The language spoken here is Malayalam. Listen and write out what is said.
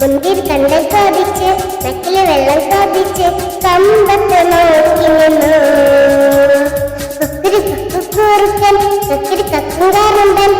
മുന്തിരി കണ്ടൽ ചോദിച്ച് നക്കിൽ വെള്ളം ചോദിച്ച് കമ്പത്ത് നോക്കി നിന്നു. കുക്കുരി കുക്കുറുക്കൻ കക്കിരി കക്കുകാരുണ്ടൻ